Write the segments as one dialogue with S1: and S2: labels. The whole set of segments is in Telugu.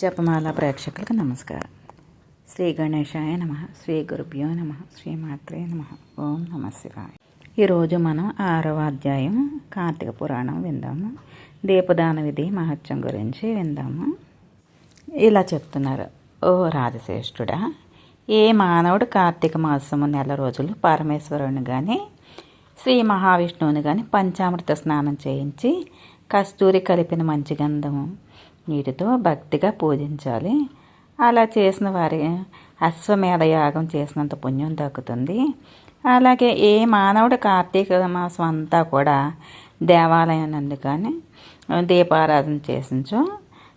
S1: జపమాల ప్రేక్షకులకు నమస్కారం. శ్రీ గణేశాయ నమ శ్రీ గురుభ్యో నమ శ్రీ మాత్రే నమ. ఓం నమ శివాయ. ఈరోజు మనం ఆరవ అధ్యాయం కార్తీక పురాణం విందాము. దీపదాన విధి మహత్యం గురించి విందాము. ఇలా చెప్తున్నారు. ఓ రాజశ్రేష్ఠుడా ఏ మానవుడు కార్తీక మాసము నెల రోజులు పరమేశ్వరుని కానీ శ్రీ మహావిష్ణువుని కానీ పంచామృత స్నానం చేయించి కస్తూరి కలిపిన మంచి గంధము నీటితో భక్తిగా పూజించాలి. అలా చేసిన వారి అశ్వమేధ యాగం చేసినంత పుణ్యం దక్కుతుంది. అలాగే ఏ మానవుడు కార్తీక మాసం అంతా కూడా దేవాలయం నందు కానీ దీపారాధన చేసించో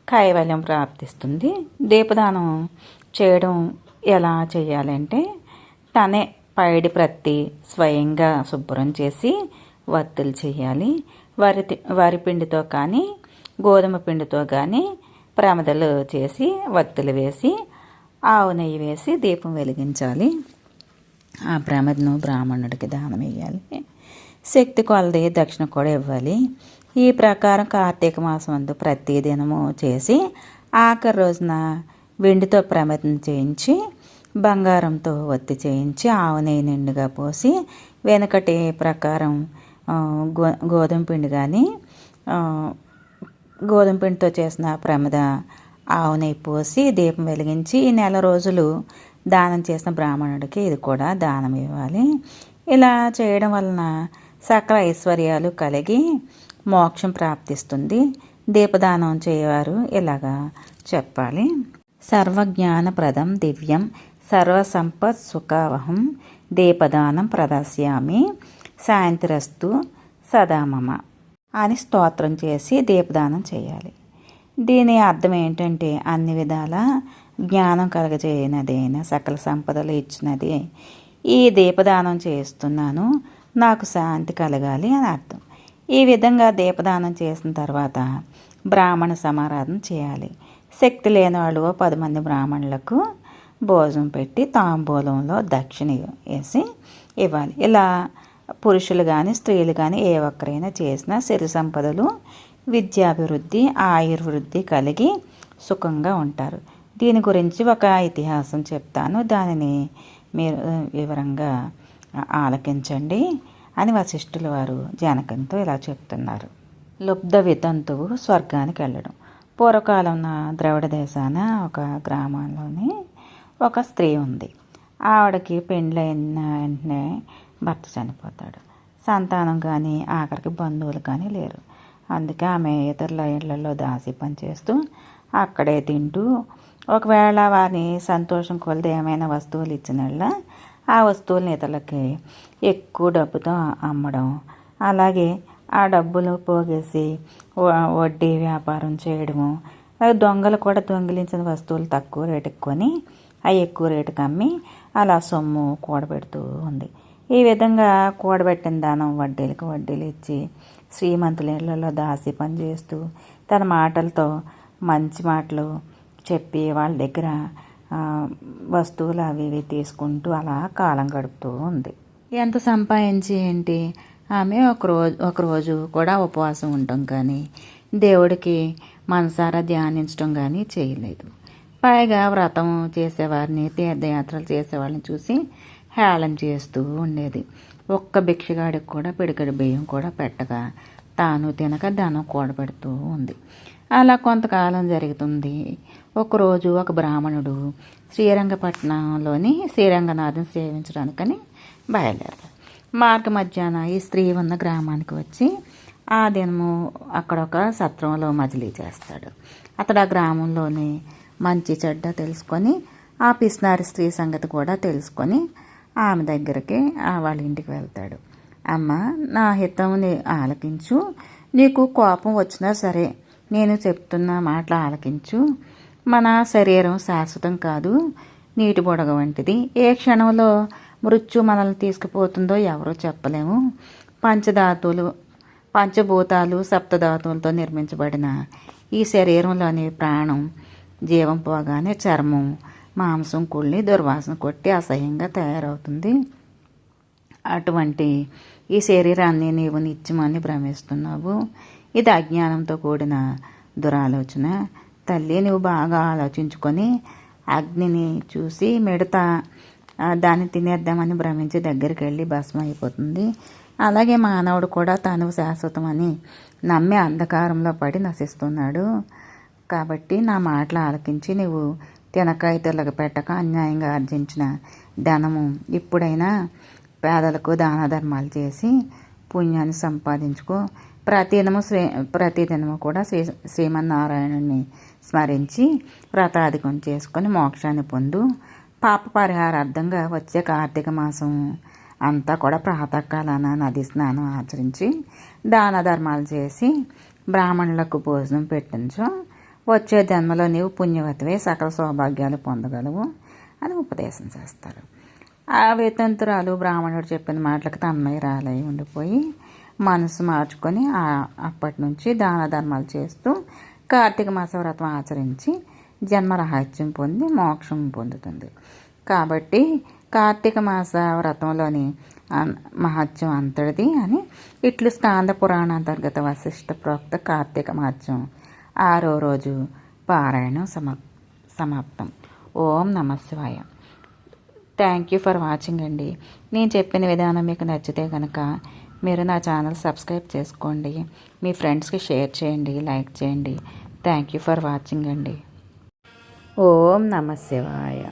S1: కైవల్యం ప్రాప్తిస్తుంది. దీపదానం చేయడం ఎలా చేయాలంటే తనే పైడి ప్రత్తి స్వయంగా శుభ్రం చేసి వత్తులు చేయాలి. వరి వరి పిండితో కానీ గోధుమ పిండితో కానీ ప్రమదలు చేసి వత్తులు వేసి ఆవు నెయ్యి వేసి దీపం వెలిగించాలి. ఆ ప్రమదను బ్రాహ్మణుడికి దానం వేయాలి శక్తి కొలది దక్షిణ కూడా ఇవ్వాలి. ఈ ప్రకారం కార్తీక మాసం అందు ప్రతి దినము చేసి ఆఖరి రోజున వెండితో ప్రమదం చేయించి బంగారంతో ఒత్తి చేయించి ఆవు నెయ్యి నిండుగా పోసి వెనకటి ప్రకారం గో గోధుమ పిండి కానీ గోధుమ పిండితో చేసిన ప్రమద ఆవు నెయ్యి పోసి దీపం వెలిగించి ఈ నెల రోజులు దానం చేసిన బ్రాహ్మణుడికి ఇది కూడా దానం ఇవ్వాలి. ఇలా చేయడం వలన సకల ఐశ్వర్యాలు కలిగి మోక్షం ప్రాప్తిస్తుంది. దీపదానం చేయవారు ఇలాగా చెప్పాలి. సర్వజ్ఞానప్రదం దివ్యం సర్వసంపత్ సుఖావహం దీపదానం ప్రదర్శ్యామి సాయంత్రస్తు సదామమ అని స్తోత్రం చేసి దీపదానం చేయాలి. దీని అర్థం ఏంటంటే అన్ని విధాల జ్ఞానం కలగజేయనదైన సకల సంపదలు ఇచ్చినది. ఈ దీపదానం చేస్తున్నాను నాకు శాంతి కలగాలి అని అర్థం. ఈ విధంగా దీపదానం చేసిన తర్వాత బ్రాహ్మణ సమారాధన చేయాలి. శక్తి లేని వాళ్ళు పది మంది బ్రాహ్మణులకు భోజనం పెట్టి తాంబూలంలో దక్షిణ వేసి ఇవ్వాలి. ఇలా పురుషులు కానీ స్త్రీలు కానీ ఏ ఒక్కరైనా చేసినా సిరి సంపదలు విద్యాభివృద్ధి ఆయుర్వృద్ధి కలిగి సుఖంగా ఉంటారు. దీని గురించి ఒక ఇతిహాసం చెప్తాను. దానిని మీరు వివరంగా ఆలకించండి అని వశిష్ఠుల వారు జానకంతో ఇలా చెప్తున్నారు. లుబ్ధ వితంతువు స్వర్గానికి వెళ్ళడం. పూర్వకాలం ద్రవిడ దేశాన ఒక గ్రామంలోని ఒక స్త్రీ ఉంది. ఆవిడకి పెండ్లైన వెంటనే భర్త చనిపోతాడు. సంతానం కానీ ఆఖరికి బంధువులు కానీ లేరు. అందుకే ఆమె ఇతరుల ఇళ్ళలో దాసి పనిచేస్తూ అక్కడే తింటూ ఒకవేళ వారిని సంతోషం కొలది ఏమైనా వస్తువులు ఇచ్చిన ఆ వస్తువులను ఇతరులకి ఎక్కువ డబ్బుతో అమ్మడం. అలాగే ఆ డబ్బులు పోగేసి వడ్డీ వ్యాపారం చేయడము. దొంగలు కూడా దొంగిలించిన వస్తువులు తక్కువ రేటుకు కొని అవి ఎక్కువ రేటుకి అమ్మి అలా సొమ్ము కూడబెడుతూ ఉంది. ఈ విధంగా కూడబెట్టిన దానం వడ్డీలకు వడ్డీలు ఇచ్చి శ్రీమంతుల ఇళ్ళలో దాసి పని చేస్తూ తన మాటలతో మంచి మాటలు చెప్పి వాళ్ళ దగ్గర వస్తువులు అవి ఇవి తీసుకుంటూ అలా కాలం గడుపుతూ ఉంది. ఎంత సంపాదించి ఏంటి? ఆమె ఒకరోజు ఒకరోజు కూడా ఉపవాసం ఉండటం కానీ దేవుడికి మనసారా ధ్యానించడం కానీ చేయలేదు. పైగా వ్రతం చేసేవారిని తీర్థయాత్రలు చేసేవాళ్ళని చూసి హేళన చేస్తూ ఉండేది. ఒక్క భిక్షగాడికి కూడా పిడికడి బియ్యం కూడా పెట్టగా తాను తినక ధనం కూడబెడుతూ ఉంది. అలా కొంతకాలం జరుగుతుంది. ఒకరోజు ఒక బ్రాహ్మణుడు శ్రీరంగపట్నంలోని శ్రీరంగనాథం సేవించడానికని బయలుదేరారు మార్గ మధ్యాహ్న ఈ స్త్రీ ఉన్న గ్రామానికి వచ్చి ఆ దినము అక్కడ ఒక సత్రంలో మజిలీ చేస్తాడు. అతడు ఆ గ్రామంలోని మంచి చెడ్డ తెలుసుకొని ఆ పిస్నారి స్త్రీ సంగతి కూడా తెలుసుకొని ఆమె దగ్గరికి వాళ్ళ ఇంటికి వెళ్తాడు. అమ్మ నా హితంని ఆలకించు. నీకు కోపం వచ్చినా సరే నేను చెప్తున్న మాటలు ఆలకించు. మన శరీరం శాశ్వతం కాదు. నీటి బుడగ వంటిది. ఏ క్షణంలో మృత్యు మనల్ని తీసుకుపోతుందో ఎవరో చెప్పలేము. పంచధాతువులు పంచభూతాలు సప్తధాతువులతో నిర్మించబడిన ఈ శరీరంలోని ప్రాణం జీవం పోగానే చర్మం. మాంసం కుళ్ళి దుర్వాసన కొట్టి అసహ్యంగా తయారవుతుంది. అటువంటి ఈ శరీరాన్ని నీవు నిత్యమని భ్రమిస్తున్నావు ఇది అజ్ఞానంతో కూడిన దురాలోచన. తల్లి నువ్వు బాగా ఆలోచించుకొని అగ్నిని చూసి మిడత దాన్ని తినేద్దామని భ్రమించి దగ్గరికి వెళ్ళి భస్మం అయిపోతుంది. అలాగే మానవుడు కూడా తను శాశ్వతమని నమ్మి అంధకారంలో పడి నశిస్తున్నాడు. కాబట్టి నా మాటలు ఆలకించి నువ్వు తినక ఇతరులకు పెట్టక అన్యాయంగా ఆర్జించిన ధనము ఇప్పుడైనా పేదలకు దాన ధర్మాలు చేసి పుణ్యాన్ని సంపాదించుకో. ప్రతిదినము శ్రీ ప్రతిదినము కూడా శ్రీ శ్రీమన్నారాయణుని స్మరించి వ్రతాధికం చేసుకొని మోక్షాన్ని పొందు. పాప పరిహారార్థంగా వచ్చే కార్తీక మాసం అంతా కూడా ప్రాతకాలాన నది స్నానం ఆచరించి దాన ధర్మాలు చేసి బ్రాహ్మణులకు భోజనం పెట్టించు. వచ్చే జన్మలో నీవు పుణ్యవతివే సకల సౌభాగ్యాలు పొందగలవు అని ఉపదేశం చేస్తారు. ఆ వేతంతురాలు బ్రాహ్మణుడు చెప్పిన మాటలకు తన్మయరాలై ఉండిపోయి మనసు మార్చుకొని ఆ- అప్పటి నుంచి దాన ధర్మాలు చేస్తూ కార్తీక మాస వ్రతం ఆచరించి జన్మరహస్యం పొంది మోక్షం పొందుతుంది. కాబట్టి కార్తీక మాస వ్రతంలోని అన్- మహత్యం అంతటిది అని ఇట్లు స్కాంద పురాణ అంతర్గత వశిష్ట ప్రోక్త కార్తీక మహత్యం ఆరో రోజు పారాయణం సమా సమాప్తం. ఓం నమశివాయ థ్యాంక్ యూ ఫర్ వాచింగ్ అండి. నేను చెప్పిన విధానం మీకు నచ్చితే కనుక మీరు నా ఛానల్ సబ్స్క్రైబ్ చేసుకోండి. మీ ఫ్రెండ్స్కి షేర్ చేయండి లైక్ చేయండి. థ్యాంక్ యూ ఫర్ వాచింగ్ అండి. ఓం నమ శివాయ.